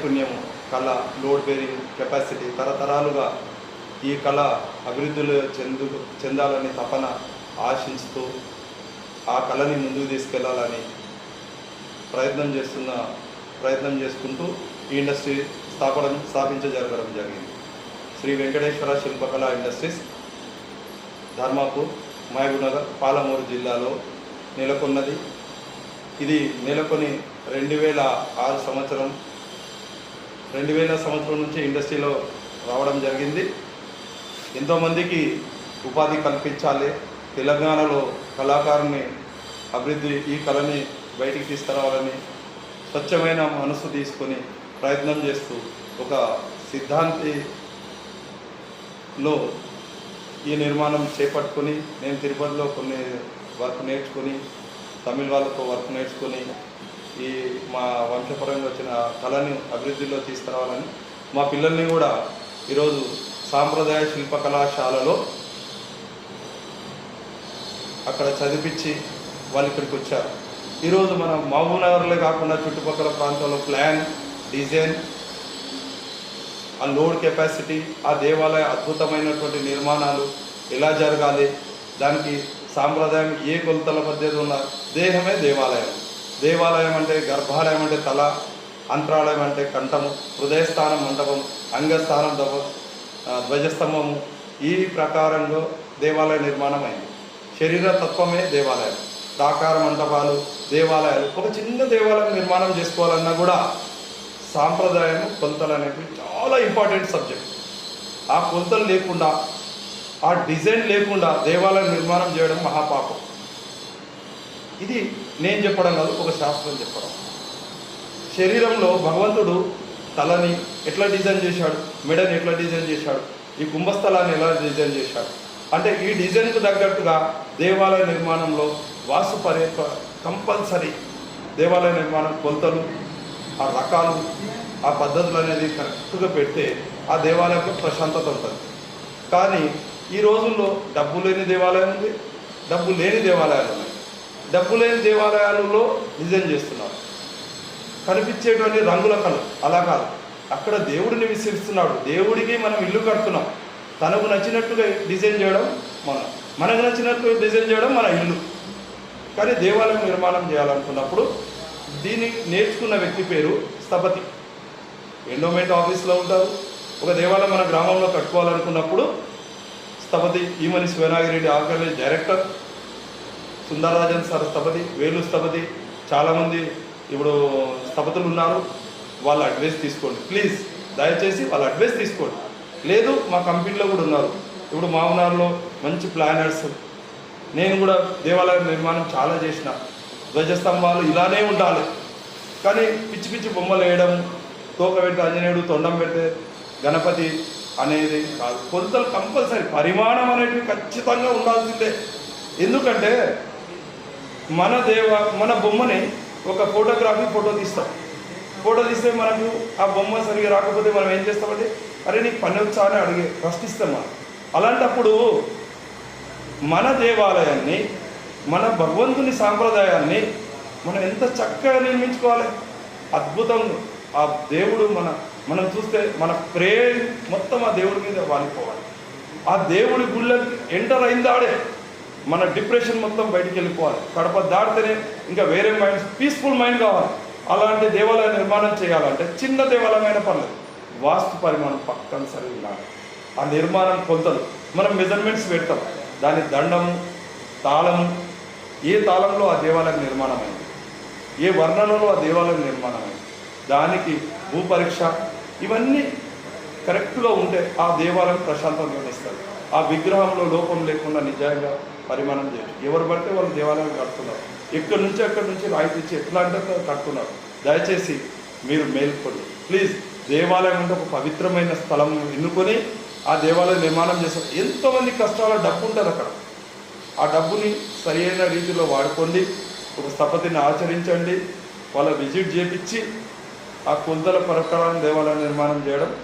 నైపుణ్యం కళ load bearing capacity తరతరాలుగా ఈ కళ అభివృద్ధిలో చెందు చెందాలని తపన ఆశించుతూ ఆ కళని ముందుకు తీసుకెళ్ళాలని ప్రయత్నం చేస్తున్న ప్రయత్నం చేసుకుంటూ ఈ ఇండస్ట్రీ స్థాపన స్థాపించ జరగడం జరిగింది. శ్రీ వెంకటేశ్వర శిల్పకళా ఇండస్ట్రీస్ ధర్మాపూర్ మహబూబ్నగర్ పాలమూరు జిల్లాలో నెలకొన్నది. ఇది నెలకొని రెండు వేల ఆరు సంవత్సరం రెండు వేల సంవత్సరం నుంచి ఇండస్ట్రీలో రావడం జరిగింది. ఎంతోమందికి ఉపాధి కల్పించాలి. తెలంగాణలో కళాకారుని అభివృద్ధి ఈ కళని బయటికి తీసుకురావాలని స్వచ్ఛమైన మనసు తీసుకొని ప్రయత్నం చేస్తూ ఒక సిద్ధాంతిలో ఈ నిర్మాణం చేపట్టుకొని నేను తిరుపతిలో కొన్ని వర్క్ నేర్చుకొని తమిళ వాళ్ళతో వర్క్ నేర్చుకొని ఈ మా వంశపరంగా వచ్చిన కళని అభివృద్ధిలో తీసుకురావాలని మా పిల్లల్ని కూడా ఈరోజు సాంప్రదాయ శిల్పకళాశాలలో అక్కడ చదివించి వాళ్ళు ఇక్కడికి వచ్చారు. ఈరోజు మన మహబూబ్నగర్లే కాకుండా చుట్టుపక్కల ప్రాంతంలో ప్లాన్ డిజైన్ ఆ లోడ్ కెపాసిటీ ఆ దేవాలయ అద్భుతమైనటువంటి నిర్మాణాలు ఎలా జరగాలి దానికి సాంప్రదాయం ఏ కొలతల పద్ధతి ఉన్న దేహమే దేవాలయం. దేవాలయం అంటే గర్భాలయం అంటే తల అంతరాలయం అంటే కంఠము హృదయస్థానం మంటపం అంగస్థానం దవ ధ్వజస్తంభము. ఈ ప్రకారంలో దేవాలయ నిర్మాణం అయింది శరీర తత్వమే దేవాలయం. ప్రాకార మంటపాలు దేవాలయాలు. ఒక చిన్న దేవాలయం నిర్మాణం చేసుకోవాలన్నా కూడా సాంప్రదాయం కొలతలు అనేవి చాలా ఇంపార్టెంట్ సబ్జెక్ట్. ఆ కొలతలు లేకుండా ఆ డిజైన్ లేకుండా దేవాలయం నిర్మాణం చేయడం మహాపాపం. ఇది నేను చెప్పడం కాదు ఒక శాస్త్రం చెప్పడం. శరీరంలో భగవంతుడు తలని ఎట్లా డిజైన్ చేశాడు? మెడని ఎట్లా డిజైన్ చేశాడు? ఈ కుంభస్థలాన్ని ఎలా డిజైన్ చేశాడు? అంటే ఈ డిజైన్కు తగ్గట్టుగా దేవాలయ నిర్మాణంలో వాస్తు పరి కంపల్సరీ దేవాలయ నిర్మాణం కొలతలు ఆ రకాలు ఆ పద్ధతులు అనేది కరెక్ట్గా పెడితే ఆ దేవాలయంలో ప్రశాంతత ఉంటుంది. కానీ ఈ రోజుల్లో డబ్బు లేని దేవాలయం ఉంది డబ్బు లేని దేవాలయాలు ఉన్నాయి. డబ్బు లేని దేవాలయాలలో డిజైన్ చేస్తున్నారు. కనిపించేటువంటి రంగుల కళ అలా కాదు. అక్కడ దేవుడిని నివసిస్తున్నాడు దేవుడికి మనం ఇల్లు కడుతున్నాం. తనకు నచ్చినట్టుగా డిజైన్ చేయడం మనం మనకు నచ్చినట్టు డిజైన్ చేయడం మన ఇల్లు. కానీ దేవాలయం నిర్మాణం చేయాలనుకున్నప్పుడు దీన్ని నేర్చుకున్న వ్యక్తి పేరు స్థపతి. ఎండోమెంట్ ఆఫీస్లో ఉంటారు. ఒక దేవాలయం మన గ్రామంలో కట్టుకోవాలనుకున్నప్పుడు స్థపతి Emani Sivanagireddy organise director. Sundararajan sir స్థపతి Velu స్థపతి చాలామంది ఇప్పుడు స్థపతులు ఉన్నారు. వాళ్ళ అడ్వైస్ తీసుకోండి. ప్లీజ్ దయచేసి వాళ్ళ అడ్వైస్ తీసుకోండి. లేదు మా కంపెనీలో కూడా ఉన్నారు. ఇప్పుడు మామనార్లో మంచి ప్లానర్స్. నేను కూడా దేవాలయ నిర్మాణం చాలా చేసిన. ధ్వజస్తంభాలు ఇలానే ఉండాలి. కానీ పిచ్చి పిచ్చి బొమ్మలు వేయడం తోక పెడితే ఆంజనేయుడు తొండం పెడితే గణపతి అనేది కాదు. కొలతలు కంపల్సరీ పరిమాణం అనేటివి ఖచ్చితంగా ఉండాల్సిందే. ఎందుకంటే మన దేవ మన బొమ్మని ఒక ఫోటోగ్రఫీ ఫోటో తీస్తాం. ఫోటో తీస్తే మనకు ఆ బొమ్మ సరిగా రాకపోతే మనం ఏం చేస్తామంటే అరే నీకు పని వచ్చా? అని అడిగే ప్రశ్నిస్తాం మనం. అలాంటప్పుడు మన దేవాలయాన్ని మన భగవంతుని సాంప్రదాయాన్ని మనం ఎంత చక్కగా నిర్మించుకోవాలి. అద్భుతం. ఆ దేవుడు మన మనం చూస్తే మన ప్రేమ మొత్తం ఆ దేవుడి మీద వాలిపోవాలి. ఆ దేవుడి గుళ్ళకి ఎంటర్ అయిందాడే మన డిప్రెషన్ మొత్తం బయటికి వెళ్ళిపోవాలి. కడప దాటితేనే ఇంకా వేరే మైండ్ పీస్ఫుల్ మైండ్ కావాలి. అలాంటి దేవాలయ నిర్మాణం చేయాలంటే చిన్న దేవాలయమైన పనులు వాస్తు పరిమాణం పక్కన సరిగా ఆ నిర్మాణం కొలతలు మనం మెజర్మెంట్స్ పెడతాం. దాని దండము తాళము ఏ తాళంలో ఆ దేవాలయం నిర్మాణమైంది? ఏ వర్ణనలో ఆ దేవాలయం నిర్మాణం అయింది దానికి భూపరీక్ష ఇవన్నీ కరెక్ట్గా ఉంటే ఆ దేవాలయం ప్రశాంతంగా ఇస్తారు ఆ విగ్రహంలో లోపం లేకుండా నిజంగా పరిమాణం చేయరు. ఎవరు పడితే వాళ్ళు దేవాలయం కడుతున్నారు. ఎక్కడి నుంచి అక్కడి నుంచి రాయితీ ఇచ్చి ఎట్లా అంటే కట్టుకున్నారు దయచేసి మీరు మేల్కొని ప్లీజ్ దేవాలయం అంటే ఒక పవిత్రమైన స్థలం ఎన్నుకొని ఆ దేవాలయం నిర్మాణం చేస్తారు. ఎంతోమంది కష్టాల డబ్బు ఉంటుంది అక్కడ. ఆ డబ్బుని సరైన రీతిలో వాడుకోండి. ఒక స్థపతిని ఆచరించండి. వాళ్ళ విజిట్ చేపించి ఆ కొలతల ప్రకారం దేవాలయం నిర్మాణం చేయడం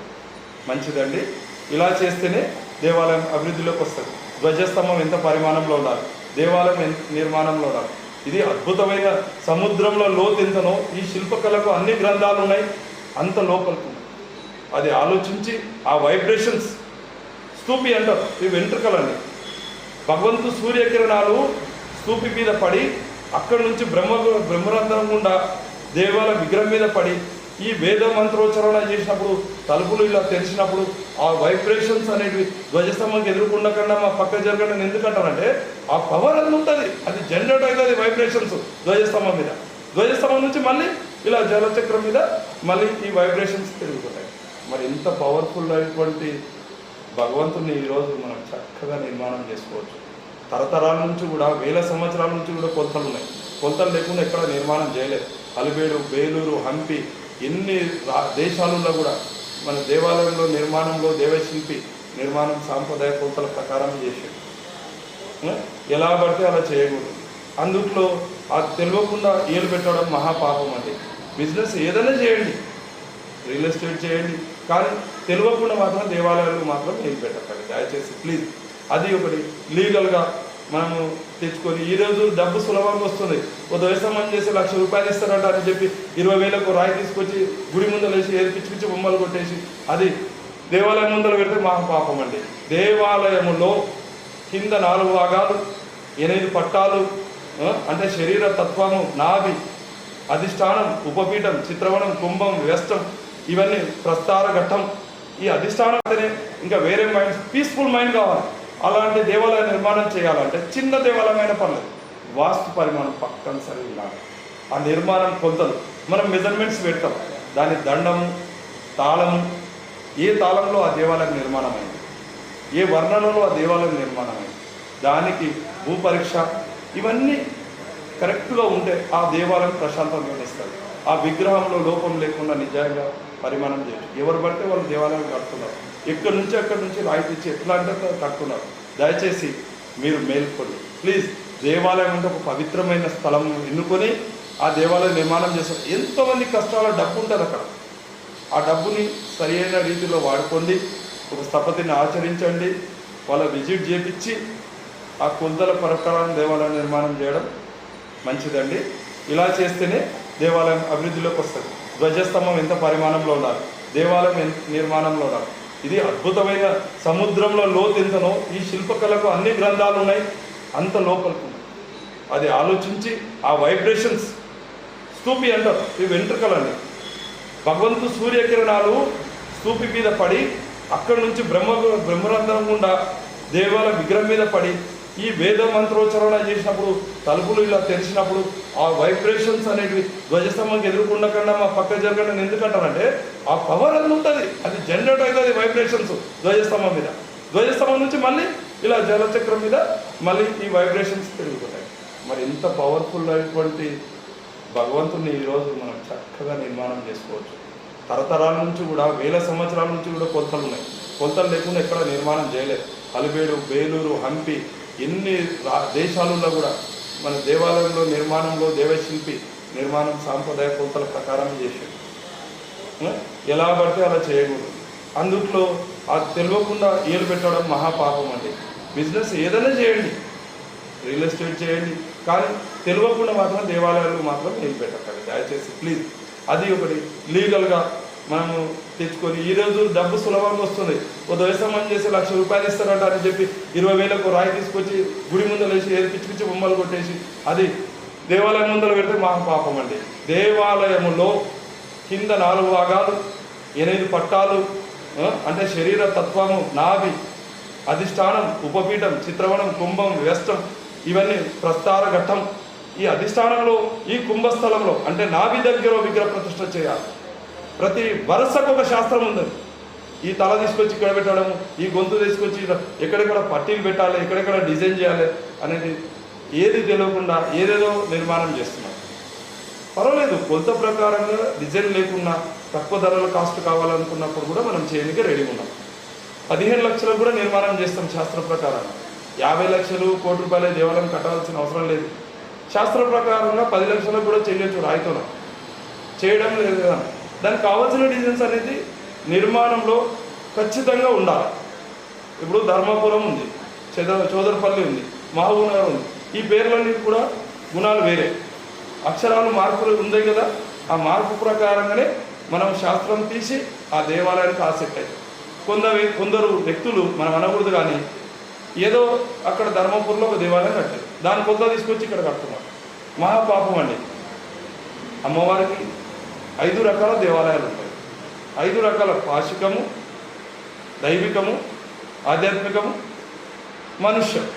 మంచిదండి. ఇలా చేస్తేనే దేవాలయం అభివృద్ధిలోకి వస్తుంది. ధ్వజస్తంభం ఎంత పరిమాణంలో ఉండాలి? దేవాలయం ఎంత నిర్మాణంలో ఉండాలి. ఇది అద్భుతమైన సముద్రంలో లోతు ఎంతనో ఈ శిల్పకళకు అన్ని గ్రంథాలు ఉన్నాయి. అంత లోపలికి అది ఆలోచించి ఆ వైబ్రేషన్స్ స్తూపి అంటారు. ఇవి వెంట్రుకలండి. భగవంతు సూర్యకిరణాలు స్తూపి మీద పడి అక్కడి నుంచి బ్రహ్మ బ్రహ్మరంధ్రం గుండా దేవాల విగ్రహం మీద పడి ఈ వేద మంత్రోచ్చరణ చేసినప్పుడు తలుపులు ఇలా తెరిచినప్పుడు ఆ వైబ్రేషన్స్ అనేటివి ధ్వజస్తంభంకి కన్నా మా పక్క జరగడం ఎందుకంటారంటే ఆ పవర్ అది ఉంటుంది. అది జనరేట్ అవుతుంది వైబ్రేషన్స్ ధ్వజస్తంభం మీద. ధ్వజస్తంభం నుంచి మళ్ళీ ఇలా జలచక్రం మీద మళ్ళీ ఈ వైబ్రేషన్స్ తిరుగుతుంటాయి మరి ఇంత పవర్ఫుల్ అయినటువంటి భగవంతుని ఈరోజు మనం చక్కగా నిర్మాణం చేసుకోవచ్చు. తరతరాల నుంచి కూడా వేల సంవత్సరాల నుంచి కూడా కొలతలు ఉన్నాయి. కొలతలు లేకుండా ఎక్కడ నిర్మాణం చేయలేదు. అలిబేడు బేలూరు హంపి ఎన్ని దేశాలలో కూడా మన దేవాలయంలో నిర్మాణంలో దేవశిల్పి నిర్మాణం సాంప్రదాయ కోతల ప్రకారం చేశాడు. ఎలా పడితే అలా చేయకూడదు. అందుట్లో అది తెలియకుండా ఏలు పెట్టడం మహాపాపం అండి. బిజినెస్ ఏదైనా చేయండి. రియల్ ఎస్టేట్ చేయండి. కానీ తెలియకుండా మాత్రం దేవాలయాలు మాత్రం ఏం పెట్టకండి. దయచేసి ప్లీజ్. అది ఒకటి లీగల్గా మనము తెచ్చుకొని ఈరోజు డబ్బు సులభంగా వస్తుంది. ఒక వ్యవసాయం చేసి లక్ష రూపాయలు ఇస్తారంట అని చెప్పి ఇరవై వేలకు రాయి తీసుకొచ్చి గుడి ముందర వేసి ఏది పిచ్చి పిచ్చి బొమ్మలు కొట్టేసి అది దేవాలయం ముందర పెడితే మా పాపం అండి. దేవాలయములో కింద నాలుగు భాగాలు ఎనిమిది పట్టాలు అంటే శరీర తత్వము నాభి అధిష్టానం ఉపపీఠం చిత్రవనం కుంభం వ్యస్తం ఇవన్నీ ప్రస్తార ఘట్టం. ఈ అధిష్టానం అంటేనే ఇంకా వేరే మైండ్ పీస్ఫుల్ మైండ్ కావాలి. అలాంటి దేవాలయ నిర్మాణం చేయాలంటే చిన్న దేవాలయమైన పర్లేదు వాస్తు పరిమాణం పక్కన ఉండాలి ఆ నిర్మాణం కొలతలు మనం మెజర్మెంట్స్ పెడతాం. దాని దండము తాళము ఏ తాళంలో ఆ దేవాలయం నిర్మాణమైంది? ఏ వర్ణనలో ఆ దేవాలయం నిర్మాణమైంది? దానికి భూపరీక్ష ఇవన్నీ కరెక్ట్గా ఉంటే ఆ దేవాలయం ప్రశాంతంగా ఇస్తుంది ఆ విగ్రహంలో లోపం లేకుండా నిజంగా పరిమాణం చేయాలి ఎవరు పడితే వాళ్ళు దేవాలయం కడుతున్నారు. ఎక్కడి నుంచి అక్కడి నుంచి రాయితీచ్చి ఎట్లా అంటే కట్టుకున్నారు దయచేసి మీరు మేల్కొని ప్లీజ్ దేవాలయం అంటే ఒక పవిత్రమైన స్థలం ఎన్నుకొని ఆ దేవాలయం నిర్మాణం చేస్తారు. ఎంతోమంది కష్టాల డబ్బు ఉంటుంది అక్కడ. ఆ డబ్బుని సరైన రీతిలో వాడుకోండి ఒక స్థపతిని ఆచరించండి వాళ్ళ విజిట్ చేపించి ఆ కొలతల ప్రకారం దేవాలయం నిర్మాణం చేయడం మంచిదండి. ఇలా చేస్తేనే దేవాలయం అభివృద్ధిలోకి వస్తుంది. ధ్వజస్తంభం ఎంత పరిమాణంలో ఉండాలి? దేవాలయం ఎంత నిర్మాణంలో ఉండాలి? ఇది అద్భుతమైన సముద్రంలో లోతు ఎంతనో ఈ శిల్పకళకు అన్ని గ్రంథాలు ఉన్నాయి. అంత లోపలికి అది ఆలోచించి ఆ వైబ్రేషన్స్ స్తూపి అంటారు. ఇవి వెంట్రుకలండి భగవంతు సూర్యకిరణాలు స్తూపి మీద పడి అక్కడి నుంచి బ్రహ్మ బ్రహ్మరంధ్రం గుండా దేవాల విగ్రహం మీద పడి ఈ వేద మంత్రోచ్చారణ చేసినప్పుడు తలుపులు ఇలా తెరిచినప్పుడు ఆ వైబ్రేషన్స్ అనేటివి ధ్వజస్తంభంకి ఎదుర్కొండకుండా మా పక్క జరగడం ఎందుకంటారంటే ఆ పవర్ అది ఉంటుంది. అది జనరేట్ అవుతుంది వైబ్రేషన్స్ ధ్వజస్తంభం మీద. ధ్వజస్తంభం నుంచి మళ్ళీ ఇలా జలచక్రం మీద మళ్ళీ ఈ వైబ్రేషన్స్ తిరుగుతుంటాయి మరి ఇంత పవర్ఫుల్ అయినటువంటి భగవంతుని ఈరోజు మనం చక్కగా నిర్మాణం చేసుకోవచ్చు. తరతరాల నుంచి కూడా వేల సంవత్సరాల నుంచి కూడా కొలతలు ఉన్నాయి. కొలతలు లేకుండా ఎక్కడ నిర్మాణం చేయలేదు. అలిబేడు బేలూరు హంపి ఎన్ని దేశాలలో కూడా మన దేవాలయంలో నిర్మాణంలో దేవశిల్పి నిర్మాణం సాంప్రదాయ కొలతల ప్రకారం చేశాడు. ఎలా పడితే అలా చేయకూడదు. అందుట్లో అది తెలియకుండా ఏలు పెట్టడం మహాపాపం అండి. బిజినెస్ ఏదైనా చేయండి. రియల్ ఎస్టేట్ చేయండి. కానీ తెలియకుండా మాత్రం దేవాలయాలు మాత్రం ఏలు పెట్టకండి. దయచేసి ప్లీజ్. అది ఒకటి లీగల్గా మనము తెచ్చుకొని ఈరోజు డబ్బు సులభంగా వస్తుంది. ఒక వ్యవసాయం చేసి లక్ష రూపాయలు ఇస్తారంట అని చెప్పి ఇరవై వేలకు రాయి తీసుకొచ్చి గుడి ముందర వేసి ఏది పిచ్చి పిచ్చి బొమ్మలు కొట్టేసి అది దేవాలయం ముందర పెడితే మా పాపం అండి. దేవాలయములో కింద నాలుగు భాగాలు ఎనిమిది పట్టాలు అంటే శరీర తత్వము నాభి అధిష్టానం ఉపపీఠం చిత్రవనం కుంభం వ్యస్తం ఇవన్నీ ప్రస్తార ఘట్టం. ఈ అధిష్టానంలో ఈ కుంభస్థలంలో అంటే నాభి దగ్గర విగ్రహ ప్రతిష్ట చేయాలి. ప్రతి వరుసకు ఒక శాస్త్రం ఉంది. ఈ తల తీసుకొచ్చి ఇక్కడ పెట్టడము ఈ గొంతు తీసుకొచ్చి ఎక్కడెక్కడ పట్టీలు పెట్టాలి ఎక్కడెక్కడ డిజైన్ చేయాలి అనేది ఏది తెలియకుండా ఏదేదో నిర్మాణం చేస్తున్నారు పర్వాలేదు కొలత ప్రకారంగా డిజైన్ లేకుండా తక్కువ ధరల కాస్ట్ కావాలనుకున్నప్పుడు కూడా మనం చేయడానికి రెడీ ఉన్నాం. పదిహేను లక్షలకు కూడా నిర్మాణం చేస్తాం శాస్త్ర ప్రకారం. యాభై లక్షలు కోటి రూపాయలు దేవాలయం కట్టాల్సిన అవసరం లేదు. శాస్త్ర ప్రకారంగా పది లక్షలకు కూడా చేయొచ్చు రాయితోనం. చేయడం లేదు కదా. దానికి కావాల్సిన డిజైన్స్ అనేది నిర్మాణంలో ఖచ్చితంగా ఉండాలి. ఇప్పుడు ధర్మపురం ఉంది చద చోదరపల్లి ఉంది మహబూబ్నగర్ ఉంది. ఈ పేర్లన్నీ కూడా గుణాలు వేరే. అక్షరాలు మార్పులు ఉంది కదా ఆ మార్పు ప్రకారంగానే మనం శాస్త్రం తీసి ఆ దేవాలయానికి ఆసక్తి అయ్యి కొందరు కొందరు వ్యక్తులు మనం అనకూడదు కానీ ఏదో అక్కడ ధర్మపురంలో ఒక దేవాలయం కట్టారు. దాని కొత్త తీసుకొచ్చి ఇక్కడ కడుతున్నారు. మహాపాపం అండి. అమ్మవారికి ఐదు రకాల దేవాలయాలు ఉంటాయి. ఐదు రకాల పాశికము దైవికము ఆధ్యాత్మికము మనుష్యం.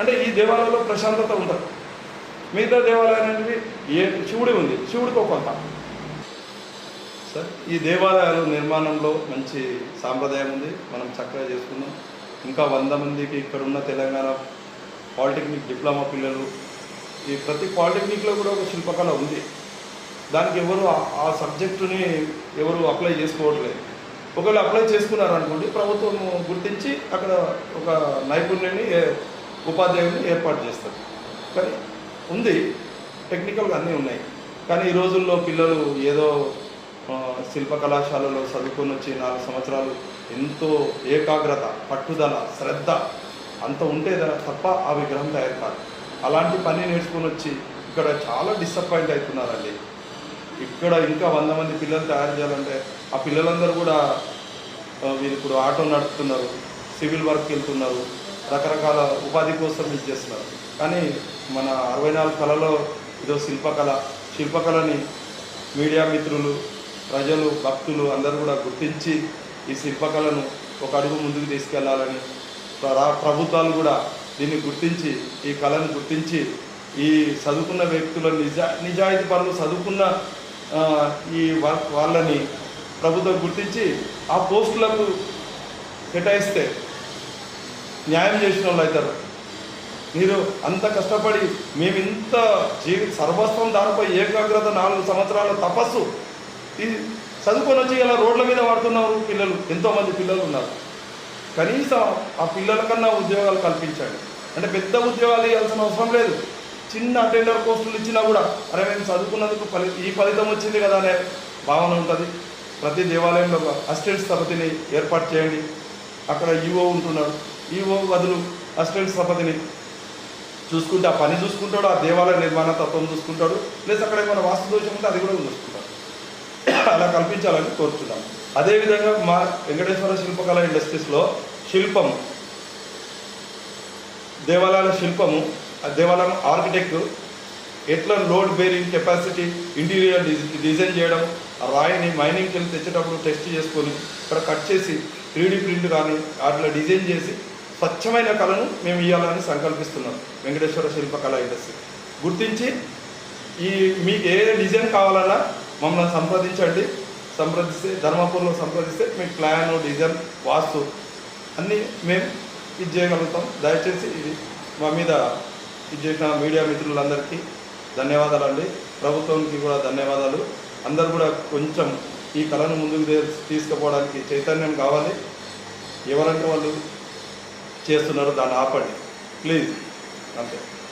అంటే ఈ దేవాలయంలో ప్రశాంతత ఉండదు. మిగతా దేవాలయం అనేది ఏ శివుడి ఉంది. శివుడికి కొంత. సార్ ఈ దేవాలయాల నిర్మాణంలో మంచి సాంప్రదాయం ఉంది. మనం చక్కగా చేసుకున్నాం. ఇంకా వంద మందికి ఇక్కడ ఉన్న తెలంగాణ పాలిటెక్నిక్ డిప్లొమా పిల్లలు ఈ ప్రతి పాలిటెక్నిక్లో కూడా ఒక శిల్పకళ ఉంది. దానికి ఎవరు ఆ- సబ్జెక్టుని ఎవరు అప్లై చేసుకోవట్లేదు ఒకవేళ అప్లై చేసుకున్నారు అనుకోండి ప్రభుత్వం గుర్తించి అక్కడ ఒక నైపుణ్యాన్ని ఏ- ఉపాధ్యాయుని ఏర్పాటు చేస్తారు. కానీ ఉంది టెక్నికల్గా అన్నీ ఉన్నాయి. కానీ ఈ రోజుల్లో పిల్లలు ఏదో శిల్ప కళాశాలలో చదువుకొని వచ్చి నాలుగు సంవత్సరాలు ఎంతో ఏకాగ్రత పట్టుదల శ్రద్ధ అంత ఉంటే తప్ప ఆ విగ్రహం తయారు కాదు. అలాంటి పని నేర్చుకొని వచ్చి ఇక్కడ చాలా డిసప్పాయింట్ అవుతున్నారండి. ఇక్కడ ఇంకా వంద మంది పిల్లలు తయారు చేయాలంటే ఆ పిల్లలందరూ కూడా ఆ, వీళ్ళు ఇప్పుడు ఆటో నడుపుతున్నారు సివిల్ వర్క్ వెళ్తున్నారు రకరకాల ఉపాధి కోసం ఇది చేస్తున్నారు. కానీ మన అరవై నాలుగు కళలో ఇదో శిల్పకళ శిల్పకళని మీడియా మిత్రులు ప్రజలు భక్తులు అందరూ కూడా గుర్తించి ఈ శిల్పకళను ఒక అడుగు ముందుకు తీసుకెళ్ళాలని ప్రభుత్వాలు కూడా దీన్ని గుర్తించి ఈ కళను గుర్తించి ఈ చదువుకున్న వ్యక్తుల నిజా నిజాయితీ పనులు చదువుకున్న ఈ వాళ్ళని ప్రభుత్వం గుర్తించి ఆ పోస్టులకు కేటాయిస్తే న్యాయం చేసిన వాళ్ళు అవుతారు. మీరు అంత కష్టపడి మేము ఇంత జీవి సర్వస్వం దానిపై ఏకాగ్రత నాలుగు సంవత్సరాల తపస్సు ఇది చదువుకొని వచ్చి ఇలా రోడ్ల మీద వాడుతున్నారు పిల్లలు. ఎంతోమంది పిల్లలు ఉన్నారు. కనీసం ఆ పిల్లల కన్నా ఉద్యోగాలు కల్పించండి. అంటే పెద్ద ఉద్యోగాలు ఇవ్వాల్సిన అవసరం లేదు. చిన్న అటెండర్ పోస్టులు ఇచ్చినా కూడా అరే మేము చదువుకున్నందుకు ఫలి ఈ ఫలితం వచ్చింది కదా అనే భావన ఉంటుంది. ప్రతి దేవాలయంలో ఒక అసిస్టెంట్ స్థపతిని ఏర్పాటు చేయండి. అక్కడ ఈఓ ఉంటున్నాడు. ఈఓ బదులు అసిస్టెంట్ స్థపతిని చూసుకుంటే ఆ పని చూసుకుంటాడు ఆ దేవాలయ నిర్మాణ తత్వం చూసుకుంటాడు లేదా అక్కడ ఏమైనా వాస్తు దోషం ఉంటే అది కూడా చూసుకుంటాడు. అలా కల్పించాలని కోరుతున్నాం అదేవిధంగా మా వెంకటేశ్వర శిల్పకళ ఇండస్ట్రీస్లో శిల్పం దేవాలయాల శిల్పము దేవాలయం ఆర్కిటెక్ట్ ఎట్లా load bearing capacity interior design చేయడం ఆ రాయిని మైనింగ్కి వెళ్ళి తెచ్చేటప్పుడు టెస్ట్ చేసుకొని ఇక్కడ కట్ చేసి త్రీ ప్రింట్ కానీ అట్లా డిజైన్ చేసి స్వచ్ఛమైన కళను మేము ఇవ్వాలని సంకల్పిస్తున్నాం. వెంకటేశ్వర శిల్పకళ ఇండస్ట్రీ. గుర్తించి ఈ మీకు ఏ డిజైన్ కావాలన్నా మమ్మల్ని సంప్రదించండి. సంప్రదిస్తే ధర్మపూర్లో సంప్రదిస్తే మీకు ప్లాన్ డిజైన్ వాస్తు అన్నీ మేము ఇది చేయగలుగుతాం. దయచేసి ఇది మా మీద ఇచ్చేసిన మీడియా మిత్రులందరికీ ధన్యవాదాలు అండి ప్రభుత్వానికి కూడా ధన్యవాదాలు. అందరు కూడా కొంచెం ఈ కళను ముందుకు తీసుకుపోవడానికి చైతన్యం కావాలి. ఎవరంటే వాళ్ళు చేస్తున్నారో దాన్ని ఆపండి. ప్లీజ్. అంతే.